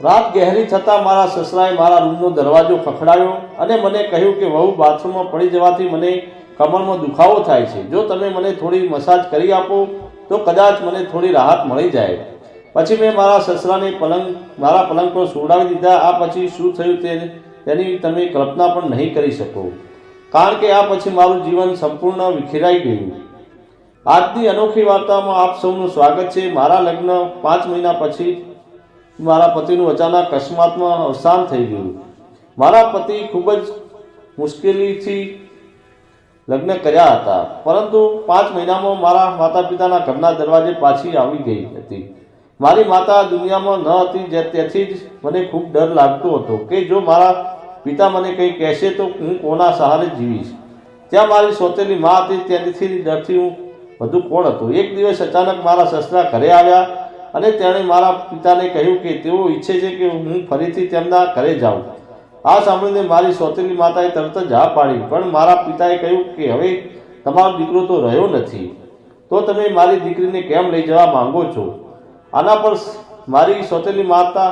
રાત ગહેરી થતાં મારા સસરાએ મારા રૂમનો દરવાજો ખખડાવ્યો અને મને કહ્યું કે, વહુ, બાથરૂમમાં પડી જવાથી મને કમરમાં દુખાવો થાય છે. જો તમે મને થોડી મસાજ કરી આપો, તો કદાચ મને થોડી રાહત મળી જાય. પછી મેં મારા સસરાને પલંગ, મારા પલંગ પર સુવડાવી દીધા. આ પછી શું થયું તે, તેની તમે કલ્પના પણ નહીં કરી શકો. કારણ કે આ પછી મારું જીવન સંપૂર્ણ વિખેરાઈ ગયું. આજની અનોખી વાર્તામાં આપ સૌનું સ્વાગત છે. મારા લગ્ન પાંચ મહિના પછી મારા પતિનું અચાનક અકસ્માતમાં અવસાન થઈ ગયું. મારા પતિ ખૂબ જ મુશ્કેલીથી લગ્ન કર્યા હતા, પરંતુ પાંચ મહિનામાં મારા માતા પિતાના ઘરના દરવાજે પાછી આવી ગઈ હતી. મારી માતા દુનિયામાં ન હતી, જે તેથી જ મને ખૂબ ડર લાગતો હતો કે જો મારા પિતા મને કંઈ કહેશે તો હું કોના સહારે જીવીશ? ત્યાં મારી સોતેલી મા હતી ત્યાંથી ડરથી હું વધુ કોણ હતું? એક દિવસ અચાનક મારા સસરા ઘરે આવ્યા અને તેણે મારા પિતાને કહ્યું કે તેઓ ઈચ્છે છે કે હું ફરીથી તેમના ઘરે જાઉં. આ સાંભળીને મારી સોતેલી માતાએ તરત જ હા પાડી, પણ મારા પિતાએ કહ્યું કે હવે તમારો દીકરો તો રહ્યો નથી. તો તમે મારી દીકરીને કેમ લઈ જવા માંગો છો? આના પર મારી સોતેલી માતા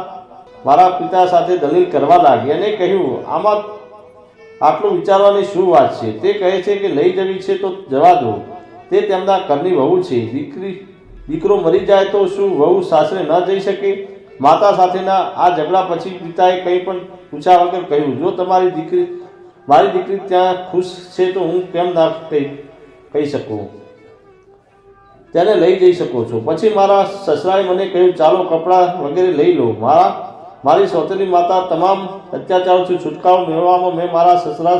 મારા પિતા સાથે દલીલ કરવા લાગી અને કહ્યું, આમાં આટલું વિચારવાની શું વાત છે? તે કહે છે કે લઈ જવી છે તો જવા દો. તે તેમના ઘરની વહુ છે. દીકરી દીકરો મરી જાય તો શું વહુ સાસરે ન જઈ શકે? માતા સાથેના આ ઝઘડા પછી પિતાએ કંઈ પણ પૂછ્યા વગર કહ્યું, જો તમારી દીકરી, મારી દીકરી ત્યાં ખુશ છે તો હું કેમ ના કહી શકું? તેને લઈ જઈ શકો છો. પછી મારા સસરાએ મને કહ્યું, ચાલો કપડાં વગેરે લઈ લો. મારા, મારી સોતેલી માતા તમામ અત્યાચારોથી છુટકારો મેળવવામાં મેં મારા સસરા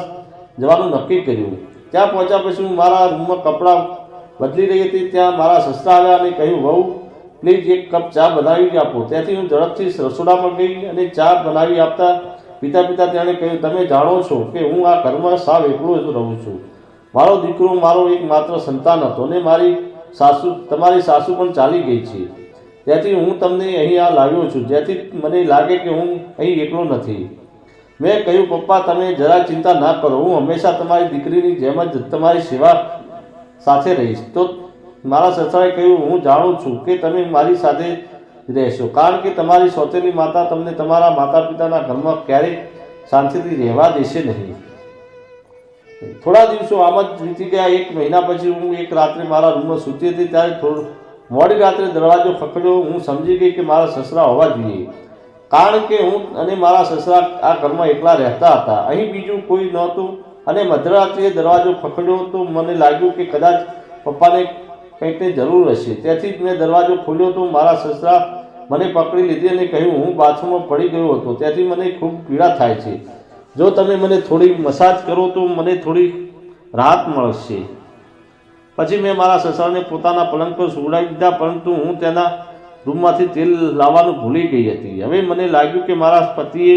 જવાનું નક્કી કર્યું. ત્યાં પહોંચ્યા પછી હું મારા રૂમમાં કપડાં બદલી રહી હતી, ત્યાં મારા સસરા આવ્યા અને કહ્યું, વહુ પ્લીઝ એક કપ ચા બનાવી આપો. ત્યાંથી હું ઝડપથી રસોડામાં ગઈ અને ચા બનાવી આપતા પિતા પિતા તેણે કહ્યું, તમે જાણો છો કે હું આ ઘરમાં સાવ એકલો જ રહું છું. મારો દીકરો મારો એક માત્ર સંતાન હતો અને મારી સાસુ, તમારી સાસુ પણ ચાલી ગઈ છે. ત્યાંથી હું તમને અહીં આ લાવ્યો છું. જેથી મને લાગે કે હું અહીં એકલો નથી. મેં કહ્યું, પપ્પા, તમે જરા ચિંતા ના કરો. હું હંમેશા તમારી દીકરીની જેમ જ તમારી સેવા સાથે રહીશ. તો મારા સસરાએ કહ્યું, હું જાણું છું કે તમે મારી સાથે રહેશો, કારણ કે તમારી સોતેલી માતા તમને તમારા માતા પિતાના ઘરમાં ક્યારેય શાંતિથી રહેવા દેશે નહીં. થોડા દિવસો આમ જ વીતી ગયા. એક મહિના પછી હું એક રાત્રે મારા રૂમમાં સૂતી હતી, ત્યારે થોડું મોડી રાત્રે દરવાજો ખખડ્યો. હું સમજી ગઈ કે મારા સસરા હોવા જોઈએ, કારણ કે હું અને મારા સસરા આ ઘરમાં એકલા રહેતા હતા. અહીં બીજું કોઈ નહોતું. અને મધરાત્રિએ દરવાજો ખખડ્યો તો મને લાગ્યું કે કદાચ પપ્પાને કંઈકની જરૂર હશે. તેથી જ મેં દરવાજો ખોલ્યો તો મારા સસરા મને પકડી લીધી અને કહ્યું, હું બાથરૂમમાં પડી ગયો હતો તેથી મને ખૂબ પીડા થાય છે. જો તમે મને થોડી મસાજ કરો તો મને થોડી રાહત મળશે. પછી મેં મારા સસરાને પોતાના પલંગ પર સુવડાવી દીધા, પરંતુ હું તેના રૂમમાંથી તેલ લાવવાનું ભૂલી ગઈ હતી. હવે મને લાગ્યું કે મારા પતિએ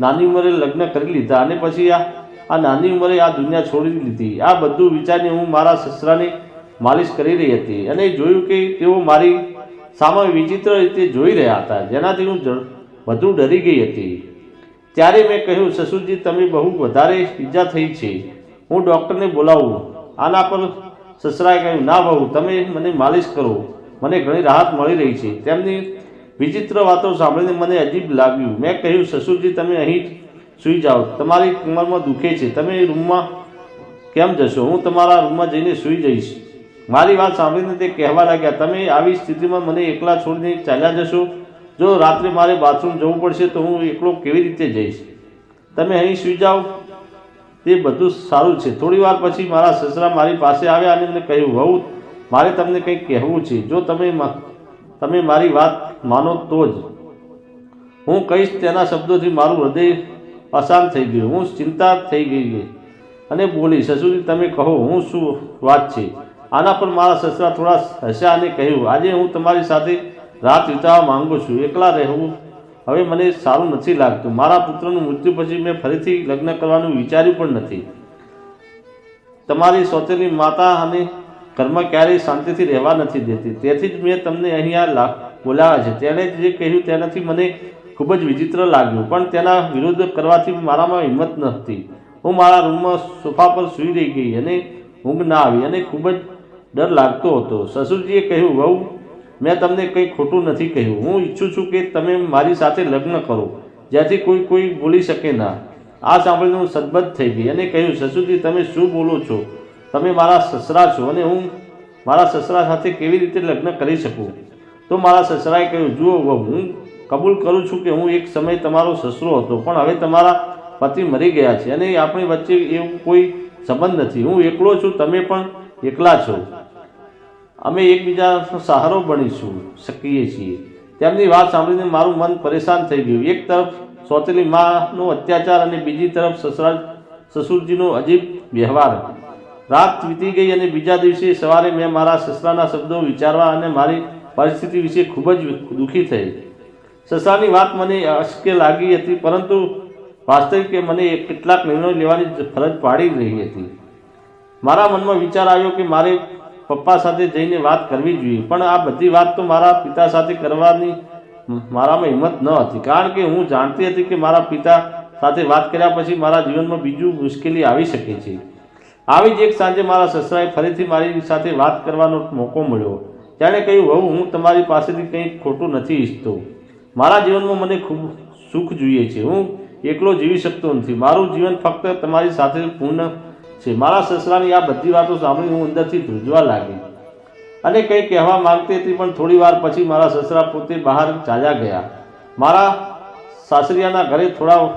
નાની ઉંમરે લગ્ન કરી લીધા અને પછી આ આ નાની ઉંમરે આ દુનિયા છોડી દીધી. આ બધું વિચારીને હું મારા સસરાની માલિશ કરી રહી હતી અને જોયું કે તેઓ મારી સામે વિચિત્ર રીતે જોઈ રહ્યા હતા, જેનાથી હું વધુ ડરી ગઈ હતી. ત્યારે મેં કહ્યું, સસુરજી, તમે બહુ વધારે ઈજા થઈ છે. હું ડૉક્ટરને બોલાવું. આના પર સસરાએ કહ્યું, ના બહુ, તમે મને માલિશ કરો. મને ઘણી રાહત મળી રહી છે. તેમની વિચિત્ર વાતો સાંભળીને મને અજીબ લાગ્યું. મેં કહ્યું, સસુરજી, તમે અહીં સૂઈ જાઓ. તમારી કમરમાં દુખે છે. તમે રૂમમાં કેમ જશો? હું તમારા રૂમમાં જઈને સૂઈ જઈશ. મારી વાત સાંભળીને તે કહેવા લાગ્યા, તમે આવી સ્થિતિમાં મને એકલા છોડીને ચાલ્યા જશો? જો રાત્રે મારે બાથરૂમ જવું પડશે, તો હું એકલો કેવી રીતે જઈશ? તમે અહીં સૂઈ જાઓ. તે બધું સારું છે. થોડી વાર પછી મારા સસરા મારી પાસે આવ્યા અને મને કહ્યું, વહુ, મારે તમને કંઈક કહેવું છે. જો તમે તમે મારી વાત માનો તો જ. હું કહીશ તેના શબ્દોથી મારું હૃદય અશાંત થઈ ગયો. હું ચિંતા થઈ ગઈ અને બોલી સસુરી તમે કહો, હું શું વાત છે? આના પર મારા સસરા થોડા હસ્યા અને કહ્યું, આજે હું તમારી સાથે રાત વિતાવવા માંગુ છું. એકલા રહેવું હવે મને સારું નથી લાગતું. મારા પુત્રનું મૃત્યુ પછી મેં ફરીથી લગ્ન કરવાનું વિચાર્યું પણ નથી. તમારી સોતેલી માતા અને ઘરમાં ક્યારેય શાંતિથી રહેવા નથી દેતી. તેથી જ મેં તમને અહીંયા બોલાવ્યા છે. તેણે જે કહ્યું તેનાથી મને ખૂબ જ વિચિત્ર લાગ્યું. પણ તેના વિરોધ કરવાથી મારામાં હિંમત નહોતી. હું મારા રૂમમાં સોફા પર સૂઈ રહી ગઈ અને ઊંઘ ના આવી અને ખૂબ જ ડર લાગતો હતો. સસુરજીએ કહ્યું, વહુ, મેં તમને કંઈ ખોટું નથી કહ્યું. હું ઈચ્છું છું કે તમે મારી સાથે લગ્ન કરો, જ્યાંથી કોઈ કોઈ બોલી શકે ના. આ સાંભળીને હું સદબદ્ધ થઈ ગઈ અને કહ્યું, સસુરજી, તમે શું બોલો છો? તમે મારા સસરા છો અને હું મારા સસરા સાથે કેવી રીતે લગ્ન કરી શકું? તો મારા સસરાએ કહ્યું, જુઓ હું કબૂલ કરું છું કે હું એક સમય તમારો સસરો હતો, પણ હવે તમારા પતિ મરી ગયા છે અને આપણી વચ્ચે એવું કોઈ સંબંધ નથી. હું એકલો છું, તમે પણ એકલા છો. અમે એકબીજાનો સહારો બનીશું, શકીએ છીએ. તેમની વાત સાંભળીને મારું મન પરેશાન થઈ ગયું. એક તરફ સોતેલી માનો અત્યાચાર અને બીજી તરફ સસરા, સસુરજીનો અજીબ વ્યવહાર. રાત વીતી ગઈ અને બીજા દિવસે સવારે મેં મારા સસરાના શબ્દો વિચારવા અને મારી પરિસ્થિતિ વિશે ખૂબ જ દુઃખી થઈ. સસરાની વાત મને અશક્ય લાગી હતી, પરંતુ વાસ્તવિક મને કેટલાક નિર્ણય લેવાની ફરજ પાડી રહી હતી. મારા મનમાં વિચાર આવ્યો કે મારે પપ્પા સાથે જઈને વાત કરવી જોઈએ, પણ આ બધી વાત તો મારા પિતા સાથે કરવાની મારામાં હિંમત ન હતી, કારણ કે હું જાણતી હતી કે મારા પિતા સાથે વાત કર્યા પછી મારા જીવનમાં બીજું મુશ્કેલી આવી શકે છે. આવી જ એક સાંજે મારા સસરાએ ફરીથી મારી સાથે વાત કરવાનો મોકો મળ્યો. તેણે કહ્યું, વહુ, હું તમારી પાસેથી કંઈ ખોટું નથી ઈચ્છતો. મારા જીવનમાં મને ખૂબ સુખ જોઈએ છે. હું એકલો જીવી શકતો નથી. મારું જીવન ફક્ત તમારી સાથે પૂર્ણ છે. મારા સસરાની આ બધી વાતો સાંભળી હું અંદરથી ધ્રુજવા લાગી. અને કંઈ કહેવા માંગતી હતી પણ થોડી વાર પછી મારા સસરા પોતે બહાર ચાલ્યા ગયા. મારા સાસરિયાના ઘરે થોડા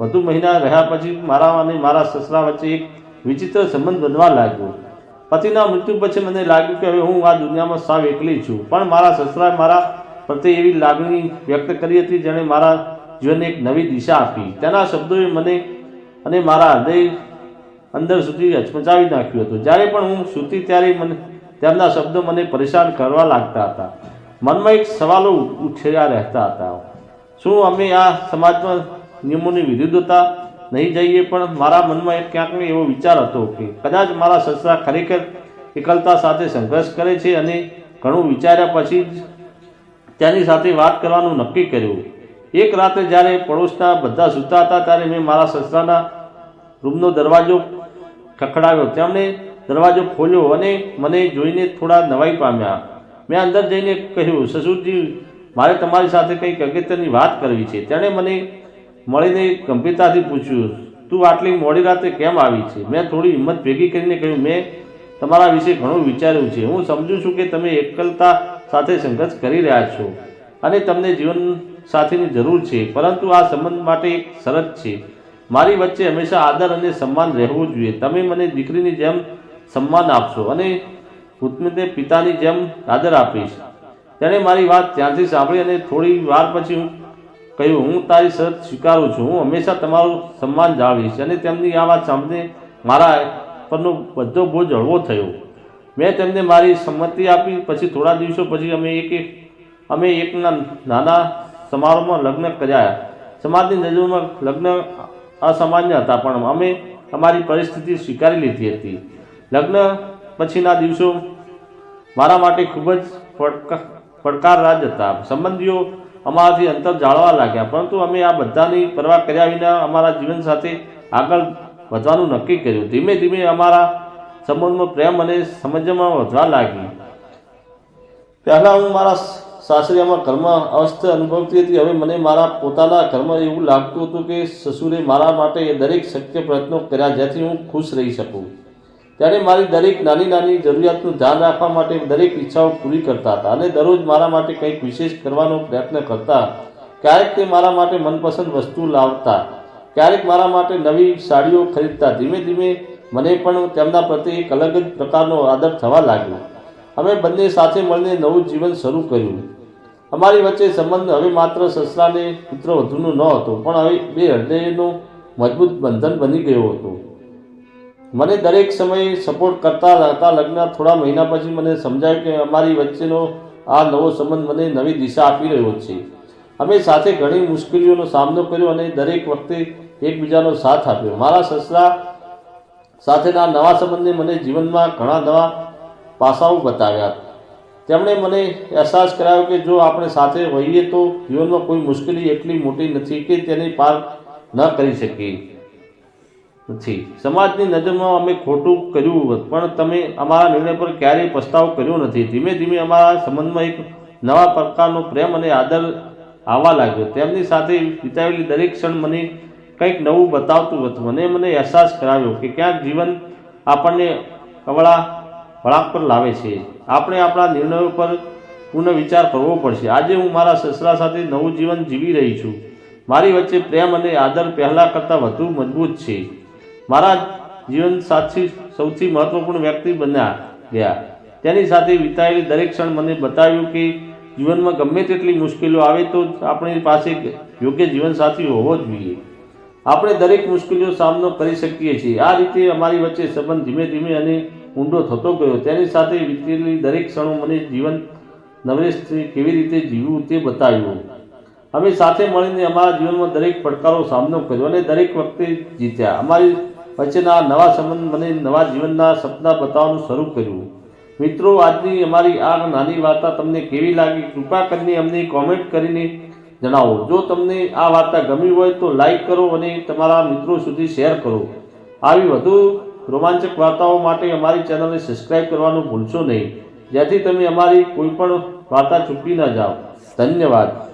વધુ મહિના રહ્યા પછી મારા અને મારા સસરા વચ્ચે એક વિચિત્ર સંબંધ બનવા લાગ્યો. પતિના મૃત્યુ પછી મને લાગ્યું કે હવે હું આ દુનિયામાં સાવ એકલી છું. પણ મારા સસરાએ મારા પ્રત્યે એવી લાગણી વ્યક્ત કરી હતી જેણે મારા જીવનને એક નવી દિશા આપી. તેના શબ્દોએ મને અને મારા હૃદય અંદર સુધી હચમચાવી નાખ્યું હતું. જ્યારે પણ હું સૂતી ત્યારે મને તેમના શબ્દો મને પરેશાન કરવા લાગતા હતા. મનમાં એક સવાલો ઉઠ્યા રહેતા હતા. શું અમે આ સમાજમાં નિયમોની વિરુદ્ધતા નહીં જઈએ? પણ મારા મનમાં એક ક્યાંક ને એવો વિચાર હતો કે કદાચ મારા સસરા ખરેખર એકલતા સાથે સંઘર્ષ કરે છે અને ઘણું વિચાર્યા પછી જ તેની સાથે વાત કરવાનું નક્કી કર્યું. એક રાતે જ્યારે પડોશના બધા સૂતા હતા ત્યારે મેં મારા સસરાના રૂમનો દરવાજો ખખડાવ્યો. તેમણે દરવાજો ખોલ્યો અને મને જોઈને થોડા નવાઈ પામ્યા. મેં અંદર જઈને કહ્યું, સસુરજી, મારે તમારી સાથે કંઈક અગત્યની વાત કરવી છે. તેણે મને મળીને ગંભીરતાથી પૂછ્યું, તું આટલી મોડી રાતે કેમ આવી છે? મેં થોડી હિંમત ભેગી કરીને કહ્યું, મેં તમારા વિશે ઘણું વિચાર્યું છે. હું સમજું છું કે તમે એકલતા સાથે સંઘર્ષ કરી રહ્યા છો. અને તમને જીવન સાથીની જરૂર છે, પરંતુ આ સંબંધ માટે એક શરત છે. મારી વચ્ચે હંમેશા આદર અને સન્માન રહેવું જોઈએ. તમે મને દીકરીની જેમ સન્માન આપશો અને હું પિતાની જેમ આદર આપીશ. તેણે મારી વાત ત્યાંથી સાંભળી અને થોડી વાર પછી હું કહ્યું, હું તારી શરત સ્વીકારું છું. હું હંમેશા તમારું સન્માન જાળવીશ. અને તેમની આ વાત સાંભળીને મારા પરનો બધો બોજ હળવો થયો. મેં તેમને મારી સંમતિ આપી, પછી થોડા દિવસો પછી અમે એક એક, અમે એકના નાના સમારોહમાં લગ્ન કર્યા. સમાજની નજરમાં લગ્ન અસામાન્ય હતા, પણ અમે અમારી પરિસ્થિતિ સ્વીકારી લીધી હતી. લગ્ન પછીના દિવસો મારા માટે ખૂબ જ પડકા પડકારરાજ હતા. સંબંધીઓ અમારાથી અંતર જાળવા લાગ્યા, પરંતુ અમે આ બધાની પરવા કર્યા વિના અમારા જીવન સાથે આગળ વધવાનું નક્કી કર્યું. ધીમે ધીમે અમારા સંબંધમાં પ્રેમ અને સમજમાં વધવા લાગી. પહેલાં હું મારા સાસરિયામાં ઘરમાં અસ્થ અનુભવતી હતી. હવે મને મારા પોતાના ઘરમાં એવું લાગતું હતું કે સસુરે મારા માટે એ દરેક શક્ય પ્રયત્નો કર્યા જેથી હું ખુશ રહી શકું. ત્યારે મારી દરેક નાની નાની જરૂરિયાતનું ધ્યાન રાખવા માટે દરેક ઈચ્છાઓ પૂરી કરતા હતા અને દરરોજ મારા માટે કંઈક વિશેષ કરવાનો પ્રયત્ન કરતા. ક્યારેક તે મારા માટે મનપસંદ વસ્તુ લાવતા. ક્યારેક મારા માટે નવી સાડીઓ ખરીદતા. ધીમે ધીમે મને પણ તેમના પ્રત્યે એક અલગ જ પ્રકારનો આદર થવા લાગ્યો. અમે બંને સાથે મળીને નવું જીવન શરૂ કર્યું. અમારી વચ્ચે સંબંધ હવે માત્ર સસરાને પુત્ર વધુનો ન હતો, પણ હવે બે હૃદયનું મજબૂત બંધન બની ગયો હતો. મને દરેક સમયે સપોર્ટ કરતા હતા લગ્ન થોડા મહિના પછી મને સમજાયું કે અમારી વચ્ચેનો આ નવો સંબંધ મને નવી દિશા આપી રહ્યો છે. અમે સાથે ઘણી મુશ્કેલીઓનો સામનો કર્યો અને દરેક વખતે એકબીજાનો સાથ આપ્યો. મારા સસરા સાથેના નવા સંબંધે મને જીવનમાં ઘણા નવા પાસાઓ બતાવ્યા. તેમણે મને અહેસાસ કરાવ્યો કે જો આપણે સાથે હોઈએ તો જીવનમાં કોઈ મુશ્કેલી એટલી મોટી નથી કે તેને પાર ન કરી શકીએ. નથી. સમાજની નજરમાં અમે ખોટું કર્યું હોત, પણ તમે અમારા નિર્ણય પર ક્યારેય પસ્તાવ કર્યો નથી. ધીમે ધીમે અમારા સંબંધમાં એક નવા પ્રકારનો પ્રેમ અને આદર આવવા લાગ્યો. તેમની સાથે વિતાવેલી દરેક ક્ષણ મને કંઈક નવું બતાવતું હતું. મને મને અહેસાસ કરાવ્યો કે ક્યાંક જીવન આપણને કવળા વળાંક પર લાવે છે. આપણે આપણા નિર્ણયો પર પુનઃ વિચાર કરવો પડશે. આજે હું મારા સસરા સાથે નવું જીવન જીવી રહી છું. મારી વચ્ચે પ્રેમ અને આદર પહેલાં કરતાં વધુ મજબૂત છે. મારા જીવન સાથી સૌથી મહત્વપૂર્ણ વ્યક્તિ બન્યા ગયા. તેની સાથે વિતાયેલી દરેક ક્ષણ મને બતાવ્યું કે જીવનમાં ગમે તેટલી મુશ્કેલીઓ આવે તો આપણી પાસે યોગ્ય જીવનસાથી હોવો જોઈએ. આપણે દરેક મુશ્કેલીનો સામનો કરી શકીએ છીએ. આ રીતે અમારી વચ્ચે સંબંધ ધીમે ધીમે અને ઊંડો થતો ગયો. તેની સાથે વીતેલી દરેક ક્ષણો મને જીવન નવરેશથી કેવી રીતે જીવવું તે બતાવ્યું. અમે સાથે મળીને અમારા જીવનમાં દરેક પડકારો સામનો કર્યો અને દરેક વખતે જીત્યા. અમારી વચ્ચેના નવા સંબંધ મને નવા જીવનના સપના બતાવવાનું શરૂ કર્યું. મિત્રો, આજની અમારી આ નાની વાર્તા તમને કેવી લાગી? કૃપા કરીને અમને કોમેન્ટ કરીને જણાવો. જો તમને આ વાર્તા ગમી હોય તો લાઈક કરો અને તમારા મિત્રો સુધી શેર કરો. આવી વધુ રોમાંચક વાર્તાઓ માટે અમારી ચેનલને સબસ્ક્રાઈબ કરવાનું ભૂલશો નહીં. જેથી તમે અમારી કોઈ પણ વાર્તા ચૂકી ન જાઓ. ધન્યવાદ.